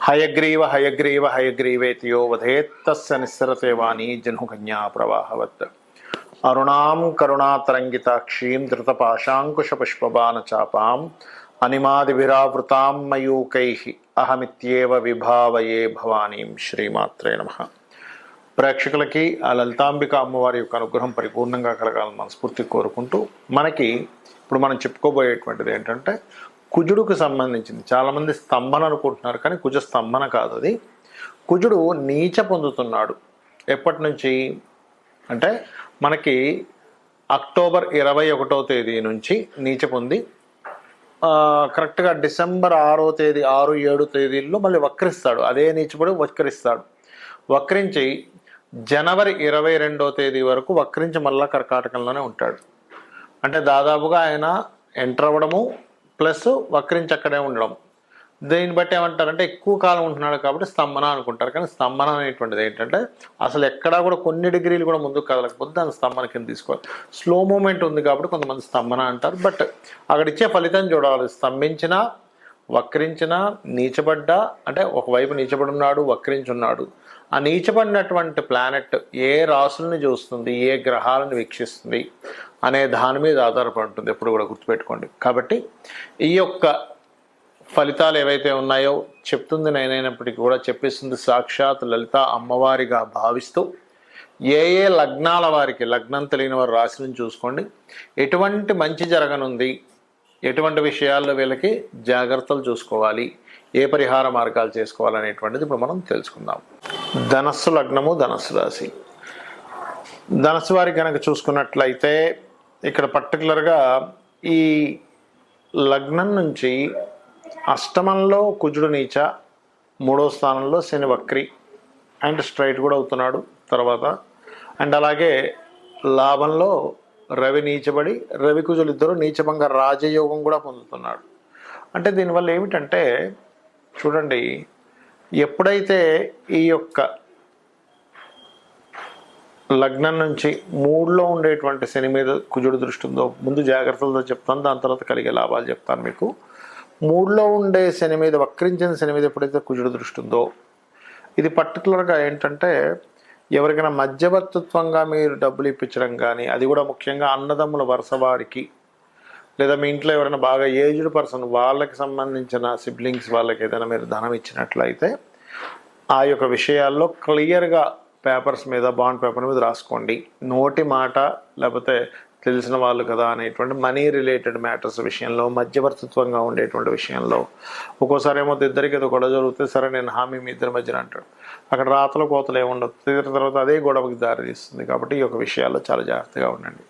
హయగ్రీవ హయగ్రీవ హయగ్రీవేతియో వధేత్తస్య నిస్సరతే వాణి జన్హుకన్యా ప్రవాహవత్. అరుణాం కరుణాతరంగితాక్షీం ధృతపాశాంకుశపుష్పబాణ చాపాం అనిమాదిభిరావృతాం మయూకై. అహమిత్యేవ విభావయే భవానీం శ్రీమాత్రే నమ. ప్రేక్షకులకి ఆ లలితాంబిక అమ్మవారి యొక్క అనుగ్రహం పరిపూర్ణంగా కలగాలని మనస్ఫూర్తి కోరుకుంటూ మనకి ఇప్పుడు మనం చెప్పుకోబోయేటువంటిది ఏంటంటే కుజుడుకు సంబంధించింది. చాలామంది స్తంభన అనుకుంటున్నారు కానీ కుజ స్తంభన కాదు అది. కుజుడు నీచ పొందుతున్నాడు. ఎప్పటి నుంచి? అంటే మనకి అక్టోబర్ ఇరవై ఒకటో తేదీ నుంచి నీచ పొంది కరెక్ట్గా డిసెంబర్ ఆరో తేదీ ఆరు ఏడు తేదీల్లో మళ్ళీ వక్రిస్తాడు. అదే నీచపడి వక్రిస్తాడు. వక్రించి జనవరి ఇరవై రెండో తేదీ వరకు వక్రించి మళ్ళా కర్కాటకంలోనే ఉంటాడు. అంటే దాదాపుగా ఆయన ఎంటర్ అవ్వడము ప్లస్ వక్రించి అక్కడే ఉండడం. దీన్ని బట్టి ఏమంటారంటే ఎక్కువ కాలం ఉంటున్నాడు కాబట్టి స్తంభన అనుకుంటారు. కానీ స్తంభన అనేటువంటిది ఏంటంటే అసలు ఎక్కడా కూడా కొన్ని డిగ్రీలు కూడా ముందుకు కదలకపోతే దాని స్తంభన కింద తీసుకోవాలి. స్లో మూమెంట్ ఉంది కాబట్టి కొంతమంది స్తంభన అంటారు. బట్ అక్కడ ఇచ్చే ఫలితం చూడాలి. స్తంభించినా వక్రించిన నీచబడ్డ అంటే ఒకవైపు నీచబడి ఉన్నాడు వక్రించున్నాడు. ఆ నీచబడినటువంటి ప్లానెట్ ఏ రాసుల్ని చూస్తుంది ఏ గ్రహాలను వీక్షిస్తుంది అనే దాని మీద ఆధారపడి ఉంటుంది. ఎప్పుడు కూడా గుర్తుపెట్టుకోండి. కాబట్టి ఈ యొక్క ఫలితాలు ఏవైతే ఉన్నాయో చెప్తుంది నేనైనప్పటికీ కూడా చెప్పిస్తుంది సాక్షాత్ లలిత అమ్మవారిగా భావిస్తూ ఏ ఏ లగ్నాల వారికి లగ్నం తెలియని వారు రాశిని చూసుకోండి. ఎటువంటి మంచి జరగనుంది ఎటువంటి విషయాల్లో వీళ్ళకి జాగ్రత్తలు చూసుకోవాలి ఏ పరిహార మార్గాలు చేసుకోవాలనేటువంటిది ఇప్పుడు మనం తెలుసుకుందాం. ధనస్సు లగ్నము ధనస్సు రాశి. ధనస్సు వారికి కనుక చూసుకున్నట్లయితే ఇక్కడ పర్టికులర్గా ఈ లగ్నం నుంచి అష్టమంలో కుజుడు నీచ మూడో స్థానంలో శని వక్రి అండ్ స్ట్రైట్ కూడా అవుతున్నాడు తర్వాత. అండ్ అలాగే లాభంలో రవి నీచబడి రవి కుజులు ఇద్దరు నీచభంగా రాజయోగం కూడా పొందుతున్నాడు. అంటే దీనివల్ల ఏమిటంటే చూడండి ఎప్పుడైతే ఈ యొక్క లగ్నం నుంచి మూడులో ఉండేటువంటి శని మీద కుజుడు దృష్టి ఉందో ముందు జాగ్రత్తలతో చెప్తాను దాని తర్వాత కలిగే లాభాలు చెప్తాను మీకు. మూడులో ఉండే శని మీద వక్రించిన శని మీద ఎప్పుడైతే కుజుడు దృష్టి ఉందో ఇది పర్టికులర్గా ఏంటంటే ఎవరికైనా మధ్యవర్తిత్వంగా మీరు డబ్బులు ఇప్పించడం కానీ అది కూడా ముఖ్యంగా అన్నదమ్ముల వరుస వారికి లేదా మీ ఇంట్లో ఎవరైనా బాగా ఏజ్డ్ పర్సన్ వాళ్ళకి సంబంధించిన సిబ్లింగ్స్ వాళ్ళకి ఏదైనా మీరు ధనం ఇచ్చినట్లయితే ఆ యొక్క విషయాల్లో క్లియర్గా పేపర్స్ మీద బాండ్ పేపర్ మీద రాసుకోండి. నోటి మాట లేకపోతే తెలిసిన వాళ్ళు కదా అనేటువంటి మనీ రిలేటెడ్ మ్యాటర్స్ విషయంలో మధ్యవర్తిత్వంగా ఉండేటువంటి విషయంలో. ఒక్కోసారి ఏమో ఇద్దరికి ఏదో గొడవ జరుగుతుంది సరే నేను హామీ మీ ఇద్దరి మధ్యన అంటాడు. అక్కడ రాతలు కోతలు ఏముండవు తీరిన తర్వాత అదే గొడవకి దారితీస్తుంది కాబట్టి ఈ యొక్క విషయాల్లో చాలా జాగ్రత్తగా ఉండండి.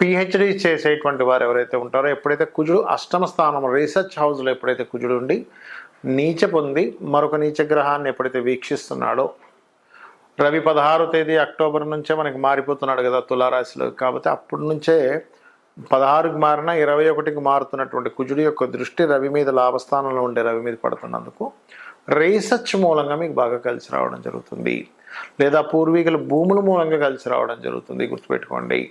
పిహెచ్డి చేసేటువంటి వారు ఎవరైతే ఉంటారో ఎప్పుడైతే కుజుడు అష్టమ స్థానం రీసెర్చ్ హౌస్లో ఎప్పుడైతే కుజుడు ఉండి నీచ పొంది మరొక నీచ గ్రహాన్ని ఎప్పుడైతే వీక్షిస్తున్నాడో రవి పదహారో తేదీ అక్టోబర్ నుంచే మనకి మారిపోతున్నాడు కదా తులారాశిలో. కాబట్టి అప్పటి నుంచే పదహారుకి మారిన ఇరవై ఒకటికి మారుతున్నటువంటి కుజుడి యొక్క దృష్టి రవి మీద లాభస్థానంలో ఉండే రవి మీద పడుతున్నందుకు రీసెర్చ్ మూలంగా మీకు బాగా కలిసి రావడం జరుగుతుంది. లేదా పూర్వీకుల భూముల మూలంగా కలిసి రావడం జరుగుతుంది. గుర్తుపెట్టుకోండి.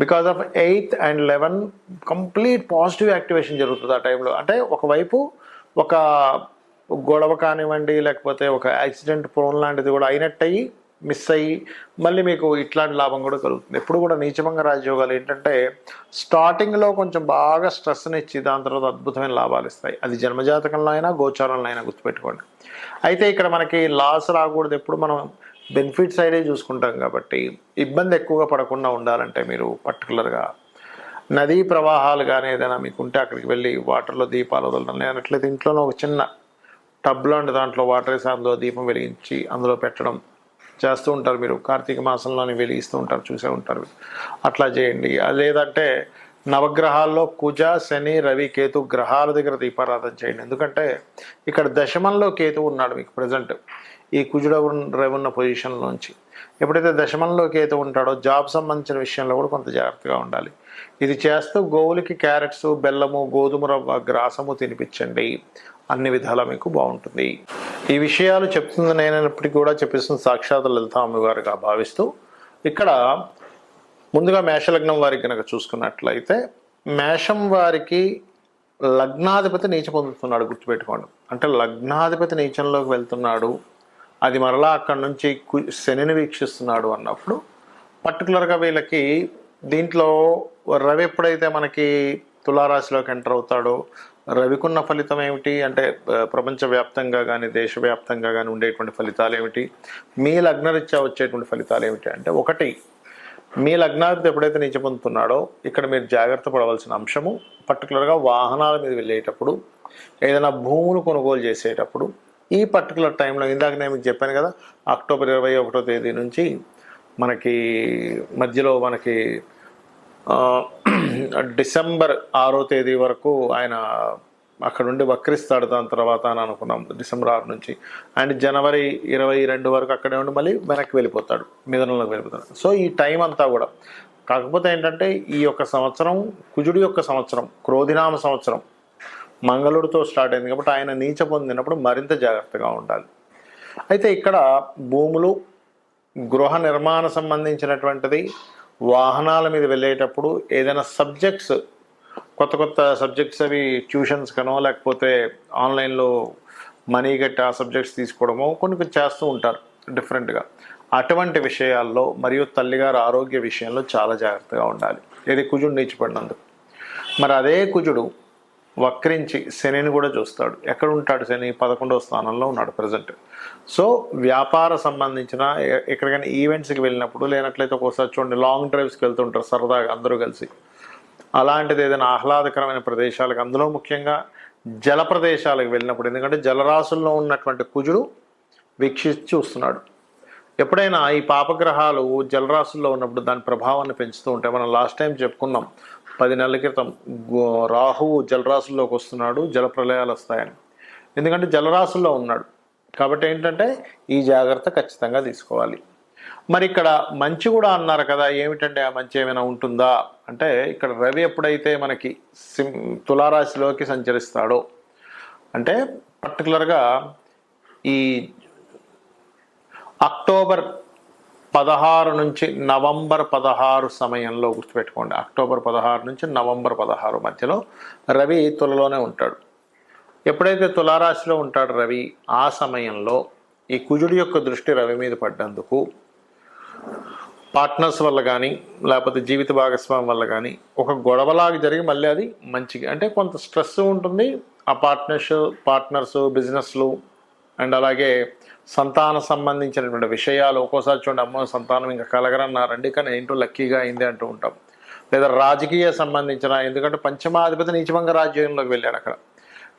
Because of eighth and eleven complete positive activation జరుగుతుంది ఆ టైంలో అంటే ఒకవైపు ఒక గొడవ కానివ్వండి లేకపోతే ఒక యాక్సిడెంట్ ప్రోన్ లాంటిది కూడా అయినట్టయి మిస్ అయ్యి మళ్ళీ మీకు ఇట్లాంటి లాభం కూడా కలుగుతుంది. ఎప్పుడు కూడా నీచభంగ రాజయోగాలు ఏంటంటే స్టార్టింగ్లో కొంచెం బాగా స్ట్రెస్ని ఇచ్చి దాని తర్వాత అద్భుతమైన లాభాలు ఇస్తాయి. అది జన్మజాతకంలో అయినా గోచారంలో అయినా గుర్తుపెట్టుకోండి. అయితే ఇక్కడ మనకి లాస్ రాకూడదు. ఎప్పుడు మనం బెనిఫిట్ సైడే చూసుకుంటాం కాబట్టి ఇబ్బంది ఎక్కువగా పడకుండా ఉండాలంటే మీరు పర్టికులర్గా నదీ ప్రవాహాలు కానీ ఏదైనా మీకు ఉంటే అక్కడికి వెళ్ళి వాటర్లో దీపాలు వదలడం. లేనట్లయితే ఇంట్లోనే ఒక చిన్న టబ్ లాంటి దాంట్లో వాటర్ వేసి అందులో దీపం వెలిగించి అందులో పెట్టడం చేస్తూ ఉంటారు మీరు. కార్తీక మాసంలోని వెలిగిస్తూ ఉంటారు చూసే ఉంటారు మీరు. అట్లా చేయండి. లేదంటే నవగ్రహాల్లో కుజ శని రవి కేతు గ్రహాల దగ్గర దీపారాధన చేయండి. ఎందుకంటే ఇక్కడ దశమంలో కేతు ఉన్నాడు మీకు ప్రజెంట్ ఈ కుజుడు రవి ఉన్న పొజిషన్లోంచి ఎప్పుడైతే దశమంలో కేతు ఉంటాడో జాబ్ సంబంధించిన విషయంలో కూడా కొంత జాగ్రత్తగా ఉండాలి. ఇది చేస్తూ గోవులకి క్యారెట్స్ బెల్లము గోధుమ రవ్వ గ్రాసము తినిపించండి. అన్ని విధాలా మీకు బాగుంటుంది. ఈ విషయాలు చెప్తుంది నేనప్పటికీ కూడా చెప్పేసిన సాక్షాత్ లలిత అమ్మగారుగా భావిస్తూ ఇక్కడ ముందుగా మేషలగ్నం వారికి కనుక చూసుకున్నట్లయితే మేషం వారికి లగ్నాధిపతి నీచ పొందుతున్నాడు గుర్తుపెట్టుకోండి. అంటే లగ్నాధిపతి నీచంలోకి వెళ్తున్నాడు అది మరలా అక్కడి నుంచి శనిని వీక్షిస్తున్నాడు అన్నప్పుడు పర్టికులర్గా వీళ్ళకి దీంట్లో రవి ఎప్పుడైతే మనకి తులారాశిలోకి ఎంటర్ అవుతాడో రవికున్న ఫలితం ఏమిటి? అంటే ప్రపంచవ్యాప్తంగా కానీ దేశవ్యాప్తంగా కానీ ఉండేటువంటి ఫలితాలు ఏమిటి? మీ లగ్నరీత్యా వచ్చేటువంటి ఫలితాలు ఏమిటి? అంటే ఒకటి మీ లగ్నాధిపతి ఎప్పుడైతే నీచ పొందుతున్నాడో ఇక్కడ మీరు జాగ్రత్త పడవలసిన అంశము పర్టికులర్గా వాహనాల మీద వెళ్ళేటప్పుడు ఏదైనా భూములు కొనుగోలు చేసేటప్పుడు ఈ పర్టికులర్ టైంలో ఇందాక నేను మీకు చెప్పాను కదా అక్టోబర్ ఇరవై ఒకటో తేదీ నుంచి మనకి మధ్యలో మనకి డిసెంబర్ ఆరో తేదీ వరకు ఆయన అక్కడ ఉండి వక్రిస్తాడు. దాని తర్వాత అని అనుకున్నాం. డిసెంబర్ ఆరు నుంచి అండ్ జనవరి ఇరవై రెండు వరకు అక్కడే ఉండి మళ్ళీ వెనక్కి వెళ్ళిపోతాడు. మిథునంలోకి వెళ్ళిపోతాడు. సో ఈ టైం అంతా కూడా కాకపోతే ఏంటంటే ఈ యొక్క సంవత్సరం కుజుడి యొక్క సంవత్సరం క్రోధినామ సంవత్సరం మంగళుడితో స్టార్ట్ అయింది కాబట్టి ఆయన నీచ పొందినప్పుడు మరింత జాగ్రత్తగా ఉండాలి. అయితే ఇక్కడ భూములు గృహ నిర్మాణ సంబంధించినటువంటిది వాహనాల మీద వెళ్ళేటప్పుడు ఏదైనా సబ్జెక్ట్స్ కొత్త కొత్త సబ్జెక్ట్స్ అవి ట్యూషన్స్ కనో లేకపోతే ఆన్లైన్లో మనీ కట్టి ఆ సబ్జెక్ట్స్ తీసుకోవడమో కొన్ని కొన్ని చేస్తూ ఉంటారు డిఫరెంట్గా. అటువంటి విషయాల్లో మరియు తల్లిగారు ఆరోగ్య విషయంలో చాలా జాగ్రత్తగా ఉండాలి. ఇది కుజుడు నీచిపడినందుకు. మరి అదే కుజుడు వక్రించి శనిని కూడా చూస్తాడు. ఎక్కడ ఉంటాడు శని? పదకొండవ స్థానంలో ఉన్నాడు ప్రజెంట్ సో వ్యాపార సంబంధించిన ఎక్కడికైనా ఈవెంట్స్కి వెళ్ళినప్పుడు లేనట్లయితే ఒక్కోసారి చూడండి లాంగ్ డ్రైవ్స్కి వెళ్తుంటారు సరదాగా అందరూ కలిసి. అలాంటిది ఏదైనా ఆహ్లాదకరమైన ప్రదేశాలకు అందులో ముఖ్యంగా జల ప్రదేశాలకు వెళ్ళినప్పుడు ఎందుకంటే జలరాశుల్లో ఉన్నటువంటి కుజుడు వీక్షించి చూస్తున్నాడు. ఎప్పుడైనా ఈ పాపగ్రహాలు జలరాశుల్లో ఉన్నప్పుడు దాని ప్రభావాన్ని పెంచుతూ ఉంటాయి. మనం లాస్ట్ టైం చెప్పుకున్నాం పది నెలల క్రితం గో- రాహువు జలరాశుల్లోకి వస్తున్నాడు జలప్రలయాలు వస్తాయని. ఎందుకంటే జలరాశుల్లో ఉన్నాడు. కాబట్టి ఏంటంటే ఈ జాగ్రత్త ఖచ్చితంగా తీసుకోవాలి. మరి ఇక్కడ మంచి కూడా అన్నారు కదా ఏమిటంటే ఆ మంచి ఏమైనా ఉంటుందా? అంటే ఇక్కడ రవి ఎప్పుడైతే మనకి సిం తులారాశిలోకి సంచరిస్తాడో అంటే పర్టికులర్గా ఈ అక్టోబర్ పదహారు నుంచి నవంబర్ పదహారు సమయంలో గుర్తుపెట్టుకోండి. అక్టోబర్ పదహారు నుంచి నవంబర్ పదహారు మధ్యలో రవి తులలోనే ఉంటాడు. ఎప్పుడైతే తులారాశిలో ఉంటాడు రవి ఆ సమయంలో ఈ కుజుడి యొక్క దృష్టి రవి మీద పడ్డందుకు పార్ట్నర్స్ వల్ల కానీ లేకపోతే జీవిత భాగస్వామి వల్ల కానీ ఒక గొడవలాగా జరిగి మళ్ళీ అది మంచిగా అంటే కొంత స్ట్రెస్ ఉంటుంది. ఆ పార్ట్నర్స్ పార్ట్నర్స్ బిజినెస్లు అండ్ అలాగే సంతాన సంబంధించినటువంటి విషయాలు ఒక్కోసారి చూడండి అమ్మో సంతానం ఇంకా కలగరన్నారండి కానీ ఏంటో లక్కీగా అయింది అంటూ ఉంటాం. లేదా రాజకీయ సంబంధించిన ఎందుకంటే పంచమాధిపతి నీచభంగ రాజ్యంలోకి వెళ్ళాడు అక్కడ.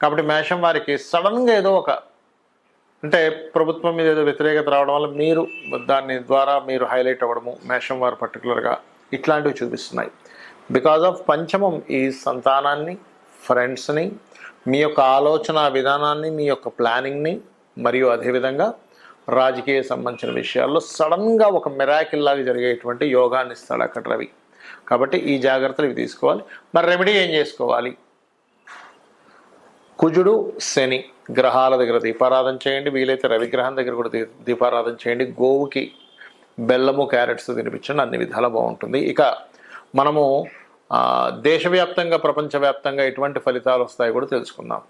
కాబట్టి మేషం వారికి సడన్గా ఏదో ఒక అంటే ప్రభుత్వం మీద ఏదో వ్యతిరేకత రావడం వల్ల మీరు దాని ద్వారా మీరు హైలైట్ అవ్వడము మేషం వారు పర్టికులర్గా ఇట్లాంటివి చూపిస్తున్నాయి. బికాజ్ ఆఫ్ పంచమం ఈ సంతానాన్ని ఫ్రెండ్స్ని మీ యొక్క ఆలోచన విధానాన్ని మీ యొక్క ప్లానింగ్ని మరియు అదేవిధంగా రాజకీయ సంబంధించిన విషయాల్లో సడన్గా ఒక మిరాకిల్ లాగా జరిగేటువంటి యోగాన్ని ఇస్తాడు అక్కడ రవి. కాబట్టి ఈ జాగ్రత్తలు ఇవి తీసుకోవాలి. మరి రెమెడీ ఏం చేసుకోవాలి? కుజుడు శని గ్రహాల దగ్గర దీపారాధన చేయండి. వీలైతే రవిగ్రహం దగ్గర కూడా దీ- దీపారాధన చేయండి. గోవుకి బెల్లము క్యారెట్స్ తినిపించండి. అన్ని విధాలు బాగుంటుంది. ఇక మనము దేశవ్యాప్తంగా ప్రపంచవ్యాప్తంగా ఎటువంటి ఫలితాలు వస్తాయో కూడా తెలుసుకుందాం.